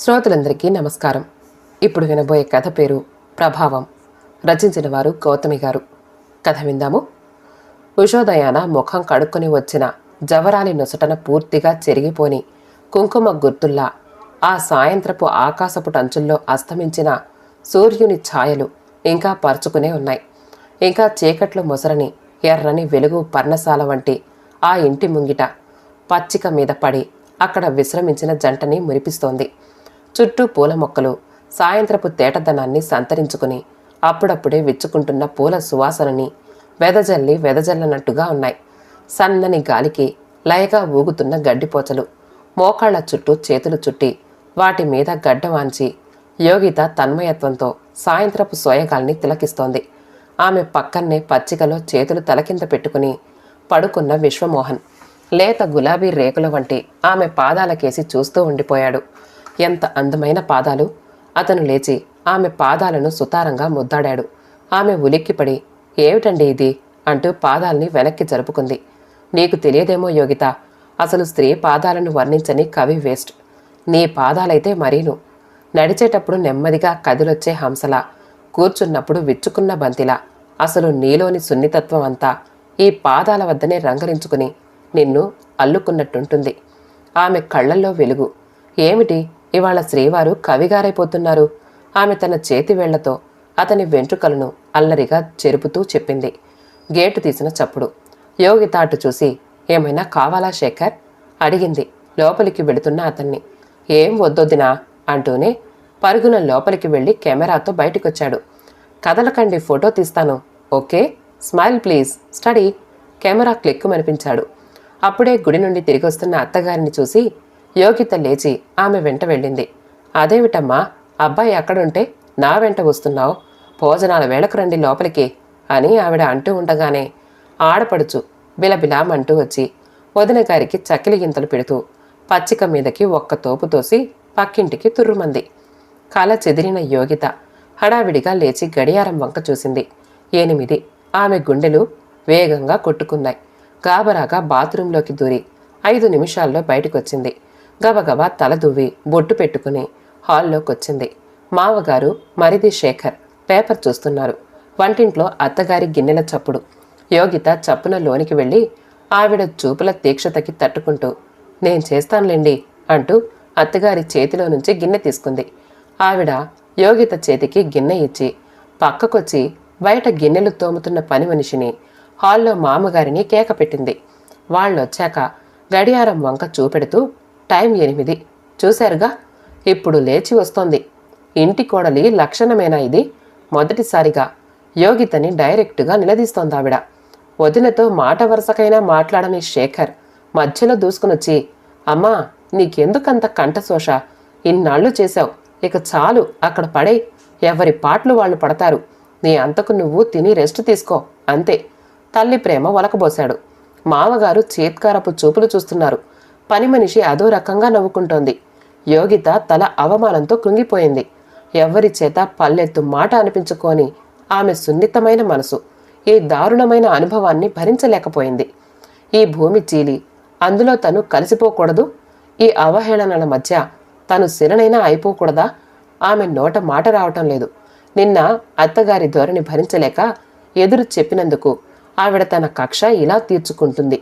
శ్రోతలందరికీ నమస్కారం. ఇప్పుడు వినబోయే కథ పేరు ప్రభావం. రచించిన వారు గౌతమి గారు. కథ విందాము. ఉషోదయాన ముఖం కడుక్కొని వచ్చిన జవరాలి నొసటన పూర్తిగా చెరిగిపోని కుంకుమ గుర్తుల్లా ఆ సాయంత్రపు ఆకాశపు టంచుల్లో అస్తమించిన సూర్యుని ఛాయలు ఇంకా పరుచుకునే ఉన్నాయి. ఇంకా చీకట్లు ముసరని ఎర్రని వెలుగు పర్ణశాల వంటి ఆ ఇంటి ముంగిట పచ్చిక మీద పడి అక్కడ విశ్రమించిన జంటని మురిపిస్తోంది. చుట్టూ పూల మొక్కలు సాయంత్రపు తేటదనాన్ని సంతరించుకుని అప్పుడప్పుడే విచ్చుకుంటున్న పూల సువాసనని వెదజల్లి వెదజల్లనట్టుగా ఉన్నాయి. సన్నని గాలికి లయగా ఊగుతున్న గడ్డిపోచలు మోకాళ్ళ చుట్టూ చేతులు చుట్టి వాటి మీద గడ్డ వాంచి యోగిత తన్మయత్వంతో సాయంత్రపు సోయగాల్ని తిలకిస్తోంది. ఆమె పక్కన్నే పచ్చికలో చేతులు తలకింద పెట్టుకుని పడుకున్న విశ్వమోహన్. లేత గులాబీ రేకుల వంటి ఆమె పాదాలకేసి చూస్తూ ఉండిపోయాడు. ఎంత అందమైన పాదాలు. అతను లేచి ఆమె పాదాలను సుతారంగా ముద్దాడాడు. ఆమె ఉలిక్కిపడి ఏమిటండి ఇది? అంటూ పాదాల్ని వెనక్కి జరుపుకుంది. నీకు తెలియదేమో యోగిత అసలు స్త్రీ పాదాలను వర్ణించని కవి వేస్ట్. నీ పాదాలైతే మరీను. నడిచేటప్పుడు నెమ్మదిగా కదిలొచ్చే హంసలా. కూర్చున్నప్పుడు విచ్చుకున్న బంతిలా. అసలు నీలోని సున్నితత్వం అంతా ఈ పాదాల వద్దనే రంగరించుకుని నిన్ను అల్లుకున్నట్టుంటుంది. ఆమె కళ్ళల్లో వెలుగు. ఏమిటి? ఇవాళ శ్రీవారు కవిగారైపోతున్నారు. ఆమె తన చేతి వేళ్ళతో అతని వెంట్రుకలను అల్లరిగా చెరుపుతూ చెప్పింది. గేటు తీసిన చప్పుడు. యోగి తాటు చూసి ఏమైనా కావాలా శేఖర్? అడిగింది. లోపలికి వెళుతున్న అతన్ని. ఏం వద్దొద్దినా అంటూనే పరుగున లోపలికి వెళ్ళి కెమెరాతో బయటికొచ్చాడు. కదలకండి ఫోటో తీస్తాను okay? Smile please steady. Camera click మనిపించాడు. అప్పుడే గుడి నుండి తిరిగి వస్తున్న అత్తగారిని చూసి యోగిత లేచి ఆమె వెంట వెళ్ళింది. అదేమిటమ్మా అబ్బాయి అక్కడుంటే నా వెంట వస్తున్నావు. భోజనాల వేళకు రండి లోపలికి అని ఆవిడ అంటూ ఉండగానే ఆడపడుచు బిలబిలామంటూ వచ్చి వదిన గారికి చకిలి గింతలు పెడుతూ పచ్చిక మీదకి ఒక్క తోపు తోసి పక్కింటికి తుర్రుమంది. కల చెదిరిన యోగిత హడావిడిగా లేచి గడియారం వంక చూసింది. ఎనిమిది ఆమె గుండెలు వేగంగా కొట్టుకున్నాయి. గాబరాగా బాత్రూంలోకి దూరి ఐదు నిమిషాల్లో బయటకొచ్చింది. గబగబా తల దువ్వి బొట్టు పెట్టుకుని హాల్లోకొచ్చింది. మావగారు మరిది శేఖర్. పేపర్ చూస్తున్నారు. వంటింట్లో అత్తగారి గిన్నెల చప్పుడు. యోగిత చప్పున లోనికి వెళ్ళి ఆవిడ చూపుల తీక్షతకి తట్టుకుంటూ నేను చేస్తానులేండి అంటూ అత్తగారి చేతిలో నుంచి గిన్నె తీసుకుంది. ఆవిడ యోగిత చేతికి గిన్నె ఇచ్చి పక్కకొచ్చి బయట గిన్నెలు తోముతున్న పని మనిషిని హాల్లో మామగారిని కేక పెట్టింది. వాళ్ళొచ్చాక గడియారం వంక చూపెడుతూ టైం ఎనిమిది. చూశారుగా? ఇప్పుడు లేచి వస్తోంది. ఇంటి కోడలి లక్షణమేనా ఇది? మొదటిసారిగా. యోగితని డైరెక్టుగా నిలదీస్తోంది ఆవిడ వదినతో మాట వరుసకైనా మాట్లాడని శేఖర్. మధ్యలో దూసుకునొచ్చి అమ్మా నీకెందుకంత కంఠశోష? ఇన్నాళ్ళు చేశావు. ఇక చాలు అక్కడ పడే ఎవరి పాటలు వాళ్ళు పడతారు. నీ అంతకు నువ్వు తిని రెస్ట్ తీసుకో. అంతే. తల్లి ప్రేమ వలకబోశాడు మామగారు చేత్కారపు చూపులు చూస్తున్నారు. పని మనిషి అదో రకంగా నవ్వుకుంటోంది. యోగిత తల అవమానంతో కృంగిపోయింది. ఎవ్వరి చేత పల్లెత్తు మాట అనిపించుకొని ఆమె సున్నితమైన మనసు ఈ దారుణమైన అనుభవాన్ని భరించలేకపోయింది. ఈ భూమి చీలి అందులో తను కలిసిపోకూడదు ఈ అవహేళనల మధ్య తను శిరనైనా అయిపోకూడదా? ఆమె నోట మాట రావటం లేదు. నిన్న అత్తగారి ధోరణి భరించలేక ఎదురు చెప్పినందుకు ఆవిడ తన కక్ష ఇలా తీర్చుకుంటుంది.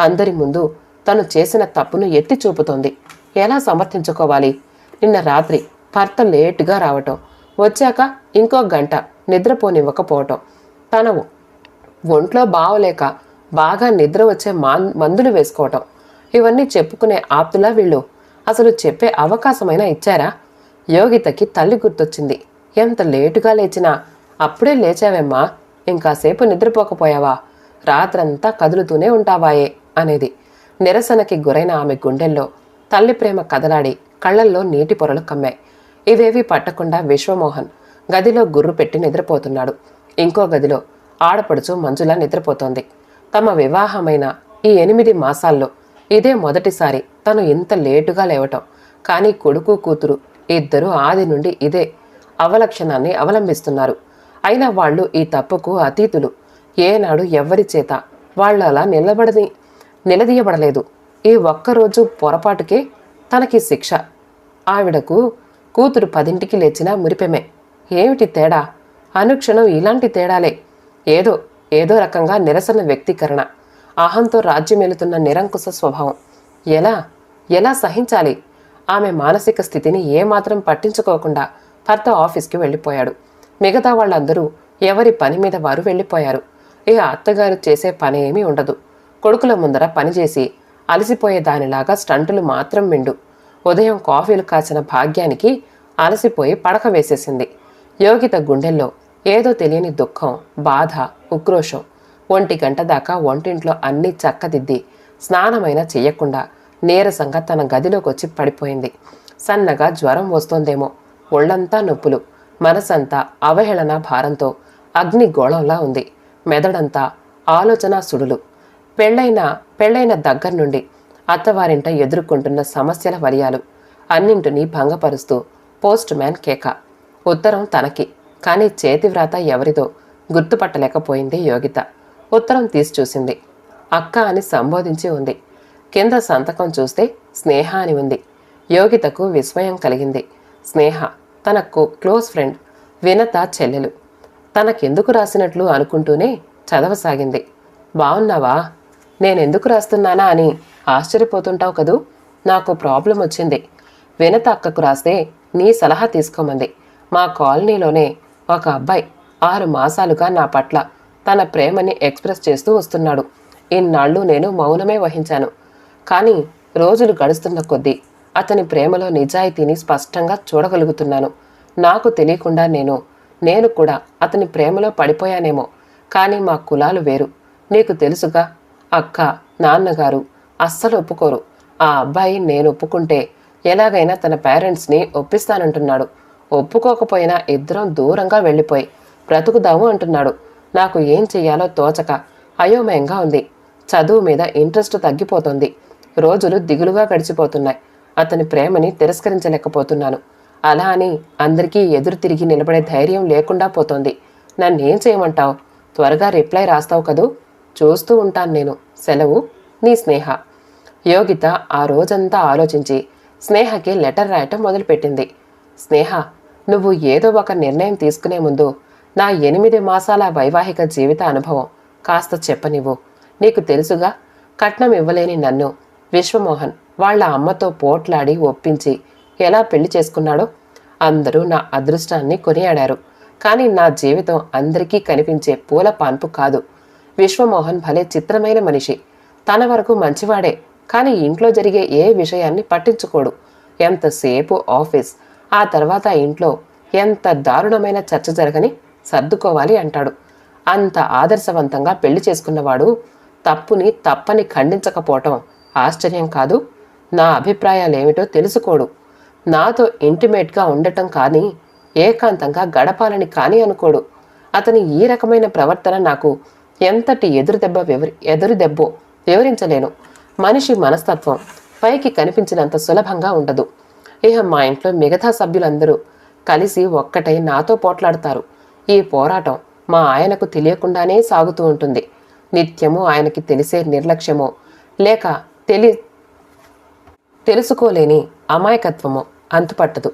అందరి ముందు తను చేసిన తప్పును ఎత్తి చూపుతోంది. ఎలా సమర్థించుకోవాలి? నిన్న రాత్రి భర్త లేటుగా రావటం వచ్చాక ఇంకో గంట నిద్రపోనివ్వకపోవటం. తన ఒంట్లో బావలేక బాగా నిద్ర వచ్చే మాన్ మందులు వేసుకోవటం. ఇవన్నీ చెప్పుకునే ఆప్తులా వీళ్ళు? అసలు చెప్పే అవకాశమైనా ఇచ్చారా? యోగితకి తల్లి గుర్తొచ్చింది. ఎంత లేటుగా లేచినా అప్పుడే లేచావేమ్మా? ఇంకాసేపు నిద్రపోకపోయావా? రాత్రంతా కదులుతూనే ఉంటావాయే అనేది. నిరసనకి గురైన ఆమె గుండెల్లో తల్లి ప్రేమ కదలాడి కళ్ళల్లో నీటి పొరలు కమ్మాయి. ఇవేవి పట్టకుండా విశ్వమోహన్ గదిలో గుర్రు పెట్టి నిద్రపోతున్నాడు. ఇంకో గదిలో ఆడపడుచు మంజుల నిద్రపోతోంది. తమ వివాహమైన ఈ ఎనిమిది మాసాల్లో ఇదే మొదటిసారి తను ఇంత లేటుగా లేవటం. కానీ కొడుకు కూతురు ఇద్దరు ఆది నుండి ఇదే అవలక్షణాన్ని అవలంబిస్తున్నారు. అయినా వాళ్ళు ఈ తప్పుకు అతీతులు. ఏనాడు ఎవ్వరి చేత వాళ్ళు అలా నిలబడని నిలదీయబడలేదు. ఈ ఒక్కరోజు పొరపాటుకే తనకి శిక్ష. ఆవిడకు కూతురు పదింటికి లేచినా మురిపెమే. ఏమిటి తేడా? అనుక్షణం ఇలాంటి తేడాలే. ఏదో ఏదో రకంగా నిరసన వ్యక్తీకరణ. అహంతో రాజ్యమేలుతున్న నిరంకుశ స్వభావం. ఎలా? ఎలా సహించాలి? ఆమె మానసిక స్థితిని ఏమాత్రం పట్టించుకోకుండా భర్త ఆఫీస్కి వెళ్ళిపోయాడు. మిగతా వాళ్ళందరూ ఎవరి పని మీద వారు వెళ్ళిపోయారు. ఏ అత్తగారు చేసే పని ఏమీ ఉండదు. కొడుకుల ముందర పనిచేసి అలసిపోయే దానిలాగా స్టంటులు మాత్రం మిండు ఉదయం కాఫీలు కాచిన భాగ్యానికి అలసిపోయి పడక వేసేసింది. యోగిత గుండెల్లో ఏదో తెలియని దుఃఖం బాధ ఉక్రోషం ఒంటి గంట దాకా వంటింట్లో అన్నీ చక్కదిద్ది స్నానమైనా చెయ్యకుండా నీరసంగా తన గదిలోకి వచ్చి పడిపోయింది. సన్నగా జ్వరం వస్తోందేమో ఒళ్ళంతా నొప్పులు మనసంతా అవహేళన భారంతో అగ్ని గోళంలా ఉంది. మెదడంతా ఆలోచన సుడులు. పెళ్ళైన పెళ్ళైన దగ్గర నుండి అత్తవారింట ఎదుర్కొంటున్న సమస్యల వలయాలు అన్నింటినీ భంగపరుస్తూ పోస్ట్ మ్యాన్ కేక. ఉత్తరం తనకి కానీ చేతివ్రాత ఎవరిదో గుర్తుపట్టలేకపోయింది యోగిత. ఉత్తరం తీసి చూసింది. అక్క అని సంబోధించి ఉంది. కింద సంతకం చూస్తే స్నేహ అని ఉంది. యోగితకు విస్మయం కలిగింది. స్నేహ తనకు క్లోజ్ ఫ్రెండ్ వినత చెల్లెలు. తనకెందుకు రాసినట్లు అనుకుంటూనే చదవసాగింది. బావున్నావా? నేనెందుకు రాస్తున్నానా అని ఆశ్చర్యపోతుంటావు కదూ? నాకు ప్రాబ్లం వచ్చింది. వినత అక్కకు రాస్తే నీ సలహా తీసుకోమంది. మా కాలనీలోనే ఒక అబ్బాయి ఆరు మాసాలుగా నా పట్ల తన ప్రేమని ఎక్స్ప్రెస్ చేస్తూ వస్తున్నాడు. ఇన్నాళ్ళు నేను మౌనమే వహించాను. కానీ రోజులు గడుస్తున్న కొద్దీ అతని ప్రేమలో నిజాయితీని స్పష్టంగా చూడగలుగుతున్నాను. నాకు తెలియకుండా నేను నేను కూడా అతని ప్రేమలో పడిపోయానేమో. కానీ మా కులాలు వేరు. నీకు తెలుసుగా అక్క నాన్నగారు అస్సలు ఒప్పుకోరు. ఆ అబ్బాయి నేను ఒప్పుకుంటే ఎలాగైనా తన పేరెంట్స్ని ఒప్పిస్తానంటున్నాడు. ఒప్పుకోకపోయినా ఇద్దరం దూరంగా వెళ్ళిపోయి బ్రతుకుదాము అంటున్నాడు. నాకు ఏం చెయ్యాలో తోచక అయోమయంగా ఉంది. చదువు మీద ఇంట్రెస్ట్ తగ్గిపోతుంది. రోజులు దిగులుగా గడిచిపోతున్నాయి. అతని ప్రేమని తిరస్కరించలేకపోతున్నాను. అలా అని అందరికీ ఎదురు తిరిగి నిలబడే ధైర్యం లేకుండా పోతోంది. నన్నేం చేయమంటావు? త్వరగా రిప్లై రాస్తావు కదూ? చూస్తూ ఉంటాను నేను. సెలవు. నీ స్నేహ. యోగిత ఆ రోజంతా ఆలోచించి స్నేహకి లెటర్ రాయటం మొదలుపెట్టింది. స్నేహ నువ్వు ఏదో ఒక నిర్ణయం తీసుకునే ముందు నా ఎనిమిది మాసాల వైవాహిక జీవిత అనుభవం కాస్త చెప్పనివ్వు. నీకు తెలుసుగా కట్నం ఇవ్వలేని నన్ను విశ్వమోహన్ వాళ్ళ అమ్మతో పోట్లాడి ఒప్పించి ఎలా పెళ్ళి చేసుకున్నాడో అందరూ నా అదృష్టాన్ని కొనియాడారు. కానీ నా జీవితం అందరికీ కనిపించే పూల పాన్పు కాదు. విశ్వమోహన్ భలే చిత్రమైన మనిషి. తన వరకు మంచివాడే కానీ ఇంట్లో జరిగే ఏ విషయాన్ని పట్టించుకోడు. ఎంతసేపు ఆఫీస్ ఆ తర్వాత ఇంట్లో ఎంత దారుణమైన చర్చ జరగని సర్దుకోవాలి అంటాడు. అంత ఆదర్శవంతంగా పెళ్ళి చేసుకున్నవాడు తప్పుని తప్పని ఖండించకపోవటం ఆశ్చర్యం కాదు నా అభిప్రాయాలేమిటో తెలుసుకోడు. నాతో ఇంటిమేట్గా ఉండటం కానీ ఏకాంతంగా గడపాలని కానీ అనుకోడు. అతని ఈ రకమైన ప్రవర్తన నాకు ఎంతటి ఎదురు దెబ్బ వివరి ఎదురు దెబ్బో వివరించలేను. మనిషి మనస్తత్వం పైకి కనిపించినంత సులభంగా ఉండదు. ఇహ మా ఇంట్లో మిగతా సభ్యులందరూ కలిసి ఒక్కటై నాతో పోట్లాడతారు. ఈ పోరాటం మా ఆయనకు తెలియకుండానే సాగుతూ ఉంటుంది. నిత్యము ఆయనకి తెలిసే నిర్లక్ష్యమో లేక తెలి తెలుసుకోలేని అమాయకత్వము అంతుపట్టదు.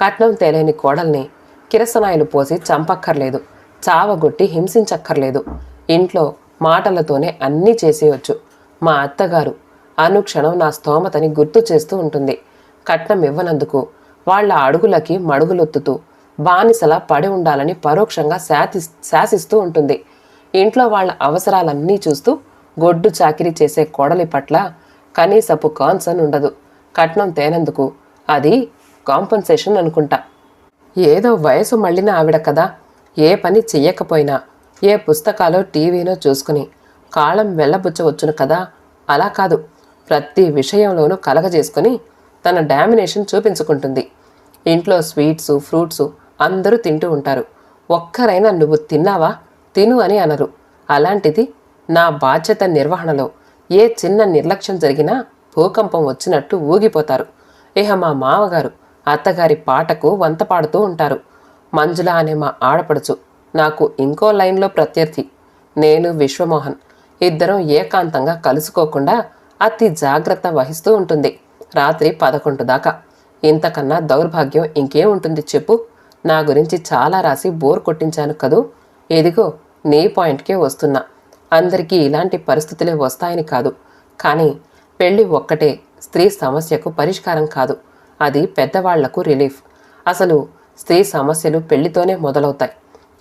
కట్నం తేలేని కోడల్ని కిరసనాయలు పోసి చంపక్కర్లేదు. చావగొట్టి హింసించక్కర్లేదు. ఇంట్లో మాటలతోనే అన్నీ చేసేయొచ్చు. మా అత్తగారు అనుక్షణం నా స్తోమతని గుర్తు చేస్తూ ఉంటుంది. కట్నం ఇవ్వనందుకు వాళ్ళ అడుగులకి మడుగులొత్తుతూ బానిసలా పడి ఉండాలని పరోక్షంగా శాతి శాసిస్తూ ఉంటుంది. ఇంట్లో వాళ్ళ అవసరాలన్నీ చూస్తూ గొడ్డు చాకిరీ చేసే కోడలి పట్ల కనీసపు కాన్సర్న్ ఉండదు. కట్నం తేనందుకు అది కాంపన్సేషన్ అనుకుంటా. ఏదో వయసు మళ్ళిన ఆవిడ కదా ఏ పని చెయ్యకపోయినా ఏ పుస్తకాలో టీవీనో చూసుకుని కాలం వెళ్ళబుచ్చవచ్చును కదా? అలా కాదు. ప్రతి విషయంలోనూ కలగజేసుకుని తన డామినేషన్ చూపించుకుంటుంది. ఇంట్లో స్వీట్స్ ఫ్రూట్స్ అందరూ తింటూ ఉంటారు. ఒక్కరైనా నువ్వు తిన్నావా? తిను అని అనరు. అలాంటిది నా బాధ్యత నిర్వహణలో ఏ చిన్న నిర్లక్ష్యం జరిగినా భూకంపం వచ్చినట్టు ఊగిపోతారు. ఇహ మా మామగారు అత్తగారి పాటకు వంత పాడుతూ ఉంటారు. మంజుల అనే మా ఆడపడుచు నాకు ఇంకో లైన్లో ప్రత్యర్థి. నేను విశ్వమోహన్. ఇద్దరం ఏకాంతంగా కలుసుకోకుండా అతి జాగ్రత్త వహిస్తూ ఉంటుంది. రాత్రి పదకొండు దాకా. ఇంతకన్నా దౌర్భాగ్యం ఇంకేం ఉంటుంది చెప్పు. నా గురించి చాలా రాసి బోర్ కొట్టించాను కదూ. ఎదిగో నీ పాయింట్కే వస్తున్నా. అందరికీ ఇలాంటి పరిస్థితులే వస్తాయని కాదు. కానీ పెళ్ళి ఒక్కటే స్త్రీ సమస్యకు పరిష్కారం కాదు. అది పెద్దవాళ్ళకు రిలీఫ్. అసలు స్త్రీ సమస్యలు పెళ్ళితోనే మొదలవుతాయి.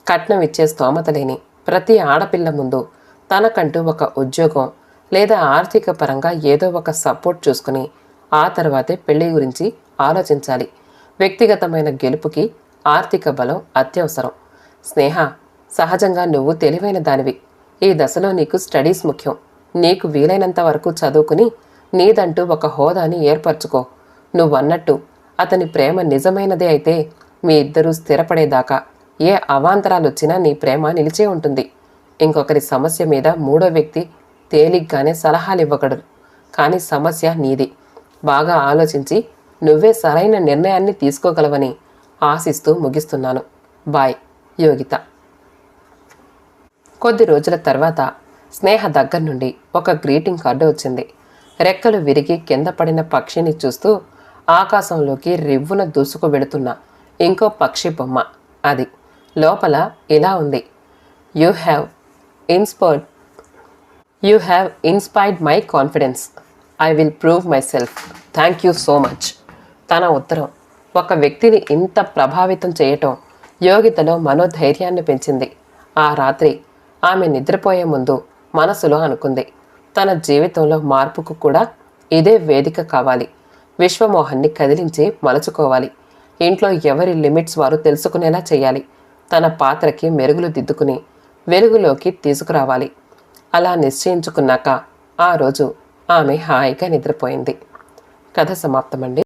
కట్నం ఇచ్చే స్తోమత లేని ప్రతి ఆడపిల్ల ముందు తనకంటూ ఒక ఉద్యోగం లేదా ఆర్థిక పరంగా ఏదో ఒక సపోర్ట్ చూసుకుని ఆ తర్వాతే పెళ్ళి గురించి ఆలోచించాలి. వ్యక్తిగతమైన గెలుపుకి ఆర్థిక బలం అత్యవసరం. స్నేహ సహజంగా నువ్వు తెలివైన దానివి. ఈ దశలో నీకు స్టడీస్ ముఖ్యం. నీకు వీలైనంత వరకు చదువుకుని నీదంటూ ఒక హోదాని ఏర్పరచుకో. నువ్వన్నట్టు అతని ప్రేమ నిజమైనదే అయితే మీ ఇద్దరూ స్థిరపడేదాకా ఏ అవాంతరాలు వచ్చినా నీ ప్రేమ నిలిచే ఉంటుంది. ఇంకొకరి సమస్య మీద మూడో వ్యక్తి తేలిగ్గానే సలహాలు ఇవ్వగలరు కానీ సమస్య నీది. బాగా ఆలోచించి నువ్వే సరైన నిర్ణయాన్ని తీసుకోగలవని ఆశిస్తూ ముగిస్తున్నాను. బాయ్ యోగిత. కొద్ది రోజుల తర్వాత స్నేహ దగ్గర నుండి ఒక గ్రీటింగ్ కార్డు వచ్చింది. రెక్కలు విరిగి కింద పడిన పక్షిని చూస్తూ ఆకాశంలోకి రివ్వున దూసుకు వెళుతున్న ఇంకో పక్షి బొమ్మ అది. లోపల ఇలా ఉంది. You have inspired you have inspired my confidence I will prove myself thank you so much తన ఉత్తరం. ఒక వ్యక్తిని ఇంత ప్రభావితం చేయటం యోగితలో మనోధైర్యాన్ని పెంచింది. ఆ రాత్రి ఆమె నిద్రపోయే ముందు మనసులో అనుకుంది. తన జీవితంలో మార్పుకు కూడా ఇదే వేదిక కావాలి. విశ్వమోహన్ని కదిలించి మలుచుకోవాలి. ఇంట్లో ఎవరి లిమిట్స్ వారు తెలుసుకునేలా చేయాలి. తన పాత్రకి మెరుగులు దిద్దుకుని వెలుగులోకి తీసుకురావాలి. అలా నిశ్చయించుకున్నాక ఆ రోజు ఆమె హాయిగా నిద్రపోయింది. కథ సమాప్తమండి.